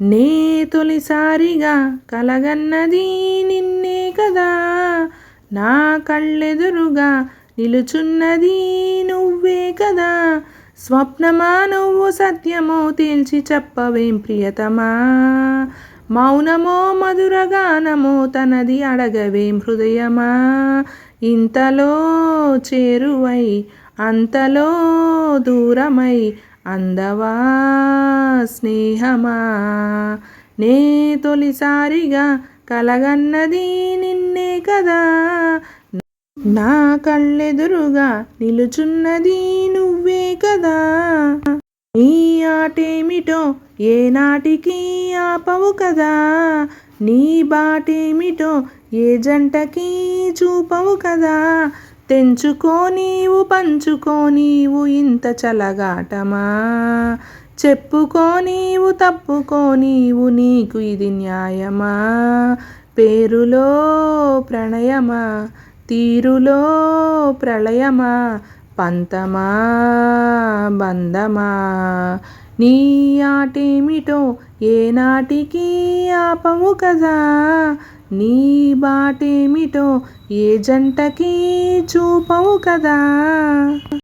నే తొలిసారిగా కలగన్నది నిన్నే కదా. నా కళ్ళెదురుగా నిలుచున్నది నువ్వే కదా. స్వప్నమా నువ్వు సత్యమో తేల్చి చెప్పవేం ప్రియతమా. మౌనమో మధురగానమో తనది అడగవేం హృదయమా. ఇంతలో చేరువై అంతలో దూరమై అందవా స్నేహమా? నే తొలిసారిగా కలగన్నది నిన్నే కదా. నా కళ్ళెదురుగా నిలుచున్నది నువ్వే కదా. నీ ఆటేమిటో ఏనాటికి ఆపవు కదా. నీ బాటేమిటో ఏ జంటకి చూపవు కదా. తెంచుకో నీవు పంచుకో నీవు ఇంత చలగాటమా? చెప్పుకో నీవు తప్పుకో నీవు నీకు ఇది న్యాయమా? పేరులో ప్రణయమా తీరులో ప్రళయమా పంతమా బంధమా? నీ ఆటేమిటో ఏనాటికి ఆపవు కదా? నీ బాటేమిటో ఏ జంటకి చూపవు కదా.